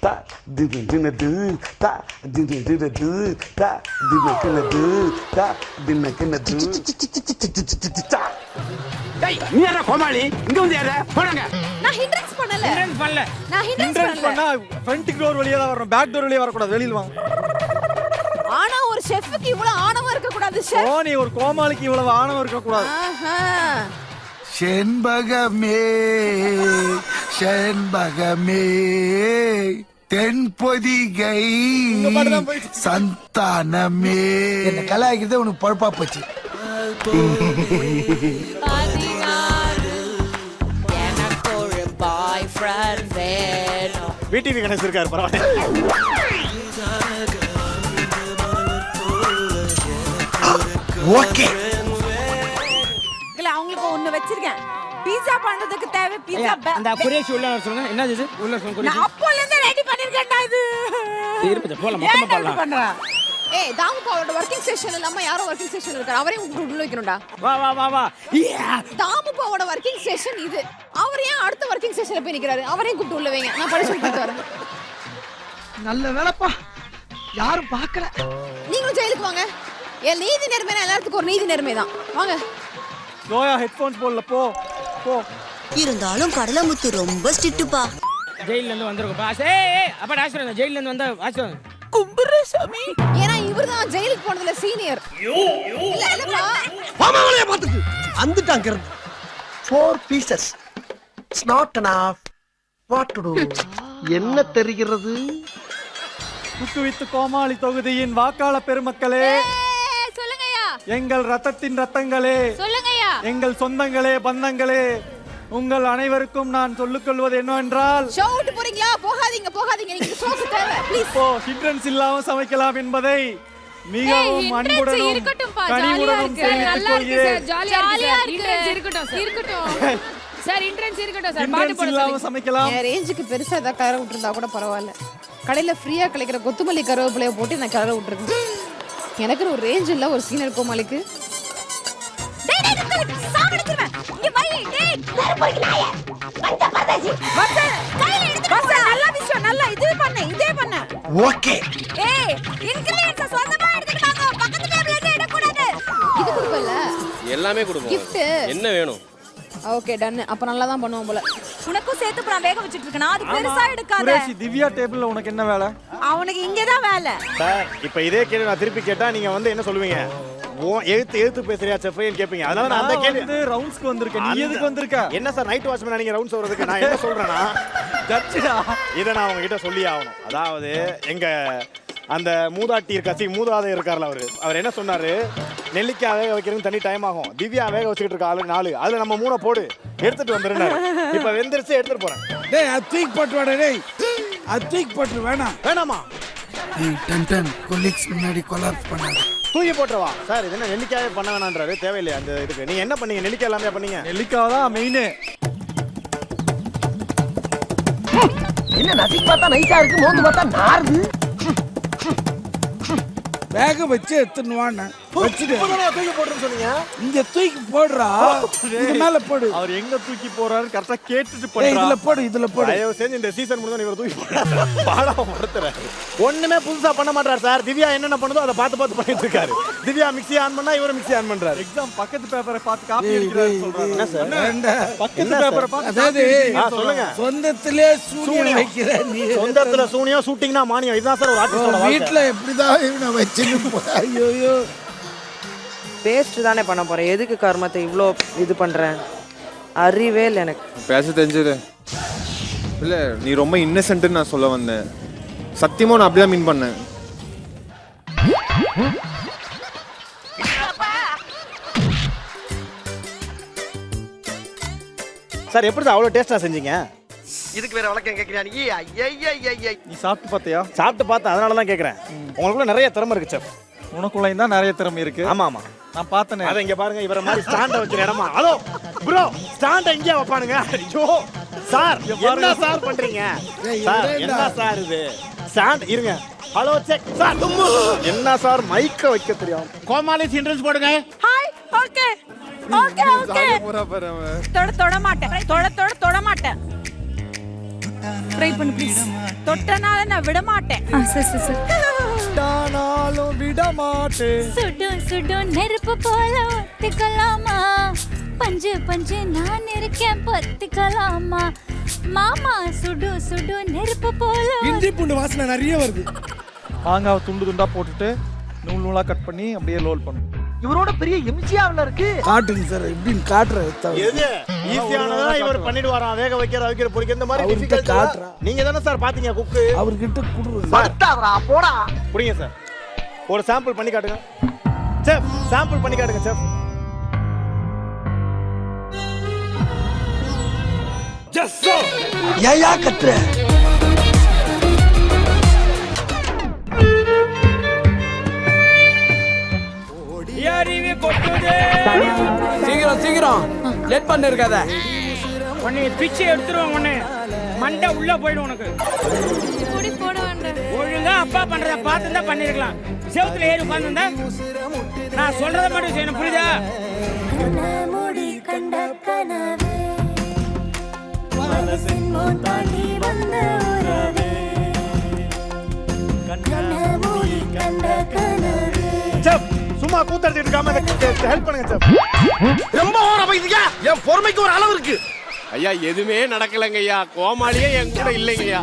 ta din din din din ta din din din din ta din din din ta din din din ta டேய் நீ யாரா கோமாளி இங்க வந்து யாரா போனாங்க நான் ஹிண்ட்ரன்ஸ் பண்ணல ஹிண்ட்ரன்ஸ் பண்ணல நான் ஹிண்ட்ரன்ஸ் பண்ணா ஃப்ரண்ட் டோர் வழியா தான் வரணும் பேக் டோர் வழியா வரக்கூடாது வெளியில வாங்க ஆனா ஒரு ஷெஃப்க்கு இவ்வளவு ஆணவம் இருக்க கூடாது ஓ ஷெஃப் நீ ஒரு கோமாளிக்கு இவ்வளவு ஆணவம் இருக்க கூடாது ஆஹா செண்பகமே செண்பகமே. தென்பொதிகை. சந்தானமே. என்ன கலாய்க்கிறதே உனக்கு பொழப்பா போச்சு. எனக்கு ஒரு பாய் ஃப்ரெண்ட் வேணும். விடிவி கணேஷ் இருக்காரு பரவாயில்ல. ஓகே. பீட்சா பண்றதுக்கு தேவை பீட்சா அந்த குரேஷ் உள்ள சொல்லுங்க. என்ன இது? உள்ள சொல்லுங்க நான் அப்போல இருந்து ரெடி பண்ணிருக்கேன்டா இது. இருப்பது போலாம் மொத்தமா ஏன்டா இப்படி போலாம். பண்ற? ஏய் தாமுபாவோட ஒர்க்கிங் செஷன் இல்லாம யாரோ ஒர்க்கிங் செஷன் இருக்காரு. அவரையும் உங்க உள்ள வைக்கணும்டா. வா வா வா வா. தாமுபாவோட ஒர்க்கிங் செஷன் இது. அவர் ஏன் அடுத்த ஒர்க்கிங் செஷன்ல போய் நிக்கிறாரு? அவரையும் கூப்பிட்டு உள்ள வைங்க. நான் படிச்சு கூப்பிட்டு வரேன். நல்ல வேலைப்பா. யாரும் பார்க்கல. நீங்களும் ஜெயிலுக்கு வாங்க. என் நீதி நேர்மை எல்லாத்துக்கும் ஒரு நீதி நேர்மை தான் வாங்க. லோயா ஹெட்போன்ஸ் போடல போ போ. இருந்தாலும் கடலமுத்து ரொம்ப ஸ்ட்ரிக்ட்டுப்பா ஜெயில்ல இருந்து வந்திருக்கோம் பாஸ் ஏய் அப்ப ஆசிரியர் ஜெயில்ல இருந்து வந்த ஆசிரியர் கும்புரசாமி ஏன்னா இவர் தான் ஜெயிலுக்கு போனதுல சீனியர் இல்ல இல்லப்பா பாமாவளைய பார்த்துட்டு வந்துட்டாங்க four pieces it's not enough. What to do என்ன தெரிகிறது? குத்துவித்து கோமாளி தொகுதியின் வாக்காள பெருமக்களே ஏய், சொல்லுங்கய்யா. எங்கள் ரத்தத்தின் ரத்தங்களே. சொல்லுங்கய்யா எங்கள் சொந்தங்களே பந்தங்களே உங்கள் அனைவருக்கும் நான் சொல்லிக் கொள்வது என்னவென்றால் ஷோ விட்டு போறீங்களா? போகாதீங்க போகாதீங்க. நீங்க ஷோக்கு தேவை. ப்ளீஸ் இப்போ ஹிண்ட்ரன்ஸ் இல்லாம சமைக்கலாம் என்பதை மிகவும் அன்புடனும் கனிவுடனும் தெரிவித்துக் கொள்கிறேன். ஜாலியா இருக்கு இருக்கட்டும் சார் இன்ட்ரன்ஸ் இருக்கட்டும் சார் பாட்டு போட இல்லாம சமைக்கலாம். ரேஞ்சுக்கு பெருசா ஏதாவது கரை விட்டுருந்தா கூட பரவாயில்ல. கடையில ஃப்ரீயா கிடைக்கிற கொத்தமல்லி கருவேப்பிலைய போட்டு நான் கரை விட்டுருக்கேன். எனக்கு ஒரு ரேஞ்ச் இல்ல ஒரு சீனியர் கோமாளிக்கு நல்ல விஷயம் நல்லா இது பண்ண இதே பண்ண. ஓகே. ஏய் இன்கிரிடியன்ட்ஸ் சொந்தமா எடுத்துட்டு வாங்க. பக்கத்து டேபிள்ல இருந்து எடுக்கக்கூடாது. இது கொடுப்பல எல்லாமே கொடுப்போம் gift. என்ன வேணும்? ஓகே டன் அப்ப நல்லா தான் பண்ணுவோம் போல. உனக்கும் சேர்த்து நான் வேக வச்சிட்டு இருக்கேன் அது பெருசா எடுக்காத. குரேஷி திவ்யா டேபிள்ல உனக்கு என்ன வேலை? அவனுக்கு இங்க தான் வேலை. சார் இப்ப இதே கேள்வி நான் திருப்பி கேட்டா நீங்க வந்து என்ன சொல்லுவீங்க? ஓ எழுத்து எழுத்து பேசுறியா செஃப்னு கேட்பீங்க அதனால நான் அந்த கேள்வி வந்து ரவுண்ட்ஸ்க்கு வந்திருக்கேன். நீ எதுக்கு வந்திருக்க? என்ன சார் நைட் வாட்ச்மேன் நீங்க ரவுண்ட்ஸ் வர்றதுக்கு? நான் என்ன சொல்றேன்னா ஜட்ஜிடா இதை நான் உங்ககிட்ட சொல்லி ஆகணும். அதாவது எங்க அந்த மூதாட்டி இருக்கா மூதாதை இருக்கார்ல அவரு. அவர் என்ன சொன்னாரு? நெல்லிக்காய் வேக வைக்கிறதுக்கு தனி டைம் ஆகும். திவ்யா வேக வச்சுக்கிட்டு இருக்க ஆளு நாலு. அதுல நம்ம மூணை போடு. எடுத்துட்டு வந்துருந்தாரு இப்ப வெந்திரிச்சு எடுத்துட்டு போறேன். டேய் அது தூக்கி போட்டு வாடா டேய். அது தூக்கி போட்டு வேணாம். வேணாமா? Done done. கொலீக்ஸ் முன்னாடி கொலாப்ஸ் பண்ணாத. தூக்கி போட்டுருவா. சார் இது என்ன நெல்லிக்காயே பண்ண வேணான்றாரு. தேவையில்லையா அந்த இதுக்கு. நீங்க என்ன பண்ணீங்க? நெல்லிக்காய் எல்லாமே பண்ணீங்க? நெல்லிக்காய் தான் மெயின் என்ன நசிக்கு பார்த்தா நைஸா இருக்கு மோந்து பார்த்தா நாறுது? வேக வச்சு எடுத்துன்னு தூக்கி போட்டுன்னு சொன்னீங்க? இங்க தூக்கி போடுறா. இது மேல போடு. அவர் எங்க தூக்கி போறாரு கரெக்டா கேட்டுட்டு டேய், இதுல போடு இதுல போடு. தயவு செஞ்சு இந்த சீசன் முடிஞ்சா இவர் தூக்கி போடுறாரு பாடம் படுத்துறாரு ஒண்ணுமே புதுசா பண்ண மாட்டார் சார். திவ்யா என்னென்ன பண்ணுதோ அதை பார்த்து பார்த்து பண்ணிட்டு இருக்காரு. திவ்யா மிக்ஸி ஆன் பண்ணா இவரும் மிக்ஸி ஆன் பண்றாரு. எக்ஸாம் பக்கத்து பேப்பரை பார்த்து காப்பி அடிக்கிறாரு. சார்? வேண்டாம். பக்கத்து பேப்பரை பார்த்து அதாவது சொல்லுங்க. சொந்தத்திலே சூனியம் வைக்கிற நீ சொந்தத்துல சூனியம் ஷூட்டிங்னா மானியம். இதுதான் சார் ஒரு ஆர்டிஸ்டோட வீட்டுல எப்படிதான் இவனை ஐயோ ஐயோ பேஸ்ட் தானே பண்ண போறேன். எதுக்கு கர்மத்தை இவ்வளோ இது பண்றேன் அறிவே இல்லை எனக்கு. பேச தெரிஞ்சது. இல்ல நீ ரொம்ப இன்னசென்ட்னு நான் சொல்ல வந்தேன். சத்தியமா நான் அப்படிதான் மீன் பண்ணேன். சார் எப்படி தான் அவ்வளவு டேஸ்டா செஞ்சீங்க? இதுக்கு வேற வழக்கம் கேக்குறியா நீ? ஐயா நீ சாப்பிட்டு பார்த்தியா சாப்பிட்டு பார்த்தேன் அதனால தான் கேக்குறேன் உங்களுக்குள்ள நிறைய திறமை இருக்கு சார் உனக்குள்ளையும் தான் நிறைய திறமை இருக்கு. ஆமா ஆமா. நான் பார்த்தனே அத இங்க பாருங்க இவர மாதிரி ஸ்டாண்ட வச்சிருக்க இடமா ஹலோ ப்ரோ ஸ்டாண்ட எங்க வைப்பானுங்க? ஐயோ சார் என்ன சார் பண்றீங்க? சார் என்ன? சார் இது? ஸ்டாண்ட் இருங்க. ஹலோ செக் சார் என்ன சார் மைக்க வைக்க தெரியும்? கோமாளி சின்ரன்ஸ் போடுங்க. Hi okay okay okay. தொட தொட மாட்டேன். தொட தொட தொட மாட்டேன். ட்ரை பண்ணு ப்ளீஸ் தொட்டனால நான் விட மாட்டேன். சரி சரி சரி. தானாலும் விட மாட்டேன் சுடு சுடு நெருப்பு போல ஒத்திக்கலாமா? பஞ்சு பஞ்சு நான் இருக்கேன் பத்திக்கலாமா? மாமா சுடு சுடு நெருப்பு போல இஞ்சி பூண்டு வாசனை நிறைய வருது. மாங்காவை துண்டு துண்டா போட்டுட்டு நூல் நூலா கட் பண்ணி அப்படியே ரோல் பண்ணும். இவரோட பெரிய எம்ஜிஆர்ல இருக்கு. காட்டுங்க சார் எப்படின்னு காட்டுறேன் எது? ஈஸியானதா இவர் பண்ணிடுவாராம் வேக வைக்கிற வைக்கிற பொறிக்கிற இந்த மாதிரி difficult காட்டுறா. நீங்க தானே சார் பாத்தீங்க குக்கு அவர்கிட்ட குடுங்க படுத்தாதடா போடா. புடிங்க சார். ஒரு சாம்பிள் பண்ணி காட்டுங்க. செஃப் சாம்பிள் பண்ணி காட்டுங்க செஃப் ஏயா கத்துற? சீக்கிரம். சீக்கிரம் லேட் பண்ணிருக்காத உன்னை பிச்சை எடுத்துருவோம் உன்னை. மண்டை உள்ள போயிடும் உனக்கு. பொடி போட வேண்டாம் ஒழுங்கா அப்பா பண்றத பார்த்து தான் பண்ணிருக்கலாம். செவுத்துல ஏறி உட்காந்துருந்தா நான் சொல்றத மட்டும் செய்யணும் புரியுதா? மூடி கண்ட கனவே சும்மா கூத்தடிச்சிட்டு இருக்காம ஹெல்ப் பண்ணுங்க செஃப் ரொம்ப என் பொறுமைக்கு ஒரு அளவு இருக்கு. ஐயா எதுவுமே நடக்கலைங்க ஐயா. கோமாளியே என் கூட இல்லைங்கய்யா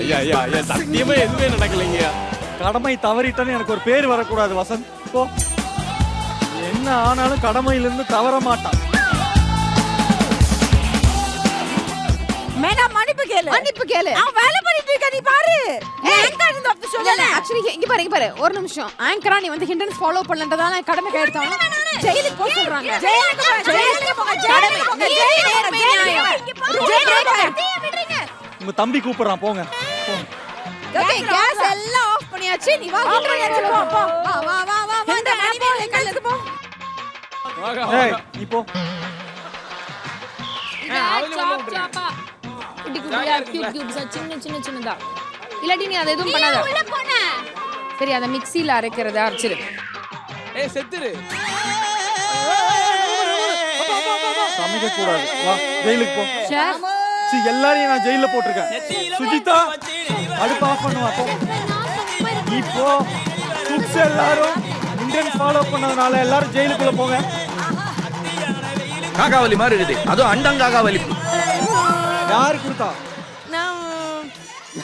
ஐயா. ஐயா ஐயா சத்தியமா எதுவுமே நடக்கலைங்கய்யா கடமை தவறிட்டேன்னு எனக்கு ஒரு பேர் வரக்கூடாது வசந்த். என்ன ஆனாலும் கடமையிலிருந்து தவற மாட்டான். மன்னிப்பு கேளு. அவன் வேலை பண்ணிட்டு இருக்க நீ பாரு. எங்க இருந்து அப்படி சொல்லல? ஆக்சுவலி இங்க பாரு இங்க பாரு. ஒரு நிமிஷம். ஆங்கரா நீ வந்து ஹிண்டன்ஸ் ஃபாலோ பண்ணலன்றதால கடமை கையெடுத்தாங்க ஜெயிலுக்கு போக சொல்றாங்க. ஜெயிலுக்கு போ, ஜெயிலுக்கு ஜெயிலுக்கு போங்க, ஜெயிலுக்கு. உங்க தம்பி கூப்பிடுறான் போங்க. ஓகே கேஸ் எல்லாம் ஆஃப் பண்ணியாச்சு. நீ வா போ. வா வா வா வா வா இந்த மணிமேல கல்லுக்கு போ. ஏய் நீ போ. சாப், சாப்பா. குட்டி குட்டியா, cubes ஆ, சின்ன சின்ன சின்னதா. இல்லாட்டி நீ அதை எதுவும் நீ பண்ணாத. உள்ள போன? சரி அதை மிக்ஸில அரைக்கிறத அரைச்சிரு. ஏய் செத்துரு. சமைக்க கூடாது வா ஜெயிலுக்கு போ. சி எல்லாரையும் நான் ஜெயில போட்டிருக்கேன். சுஜிதா அடுப்பு ஆஃப் பண்ணுவா போ. நீ போ. குக்ஸ் எல்லாரும் இந்தியன் ஃபாலோ பண்ணதுனால எல்லாரும் ஜெயிலுக்குள்ள போங்க. காக்காவலி மாதிரி இருக்குது. அதுவும் அண்டங்காகாவலி. யாரு கொடுத்தா? நான்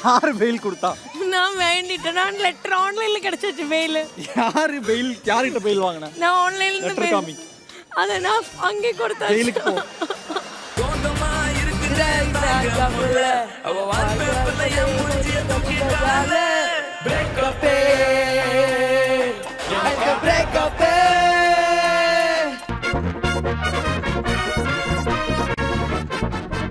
யாரு பெயில் கொடுத்தா? நான் வேண்டிட்டேன். நான் லெட்டர் ஆன்லைன்ல கிடைச்சிச்சு மெயில் யாரு பெயில் யார்கிட்ட பெயில் வாங்கின? நான் ஆன்லைன்ல இருந்து லெட்டர் காமி. அதை நான் அங்கே கொடுத்தேன் ஜெயிலுக்கு போ. பிரேக்கப்